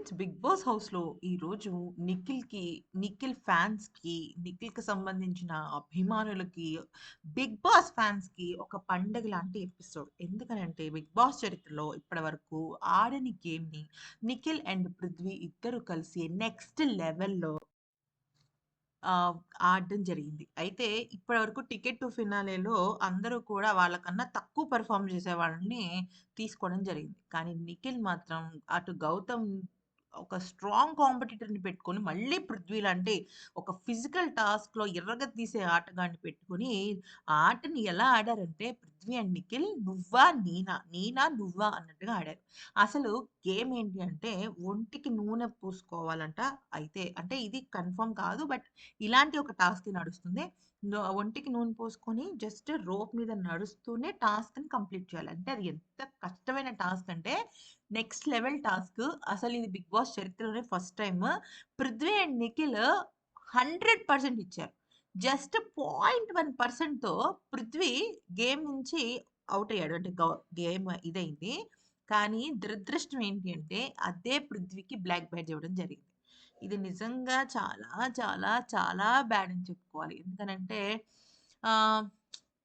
Friends 'big boss' హౌస్‌లో ఈరోజు నిఖిల్‌కి, నిఖిల్ ఫ్యాన్స్‌కి, నిఖిల్‌కి సంబంధించిన అభిమానులకి, 'బిగ్ బాస్' ఫ్యాన్స్‌కి ఒక పండగ లాంటి ఎపిసోడ్. ఎందుకనంటే 'బిగ్ బాస్' చరిత్రలో ఇప్పటివరకు ఆడని గేమ్‌ని నిఖిల్ అండ్ పృథ్వీ ఇద్దరు కలిసి నెక్స్ట్ లెవెల్‌లో ఆడడం జరిగింది. అయితే ఇప్పటివరకు టికెట్ టు ఫినాలేలో అందరూ కూడా వాళ్ళకన్నా తక్కువ పెర్ఫార్మ్ చేసే వాళ్ళని తీసుకోవడం జరిగింది. కానీ నిఖిల్ మాత్రం అటు గౌతమ్ ఒక స్ట్రాంగ్ కాంపిటీటర్‌ని పెట్టుకొని మళ్ళీ పృథ్వీ లాంటి ఒక ఫిజికల్ టాస్క్‌లో ఇరగదీసే ఆటగాడిని పెట్టుకొని ఆ ఆటని ఎలా ఆడారంటే పృథ్వీ అండ్ నిఖిల్ నువ్వా? నేనా? నేనా? నువ్వా? అన్నట్టుగా ఆడారు. అసలు గేమ్ ఏంటి అంటే ఒంటికి నూనె పూసుకోవాలంట. అయితే అంటే ఇది కన్ఫర్మ్ కాదు. బట్ ఇలాంటి ఒక టాస్క్ నడుస్తుంది. ఒంటికి నూనె పోసుకొని జస్ట్ రోప్ మీద నడుస్తూనే టాస్క్‌ని కంప్లీట్ చేయాలి. అంటే అది ఎంత కష్టమైన టాస్క్ అంటే నెక్స్ట్ లెవెల్ టాస్క్. అసలు ఇది 'బిగ్ బాస్' చరిత్రలోనే first time Prithvi and Nikhil 100% ఇచ్చారు. జస్ట్ పాయింట్ వన్ పర్సెంట్తో పృథ్వీ గేమ్ నుంచి అవుట్ అయ్యాడు. అంటే గౌ గేమ్ ఇదైంది కానీ దురదృష్టం ఏంటి అంటే అదే పృథ్వీకి బ్లాక్ బ్యాడ్ ఇవ్వడం జరిగింది. ఇది నిజంగా చాలా చాలా చాలా బ్యాడ్ అని చెప్పుకోవాలి. ఎందుకనంటే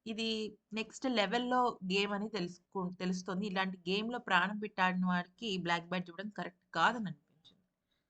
ఇది నెక్స్ట్ లెవెల్‌లో గేమ్ అని తెలుసుకు తెలుస్తుంది. ఇలాంటి గేమ్‌లో ప్రాణం పెట్టాడిన వారికి వాడికి బ్లాక్ బ్యాడ్ ఇవ్వడం కరెక్ట్ కాదని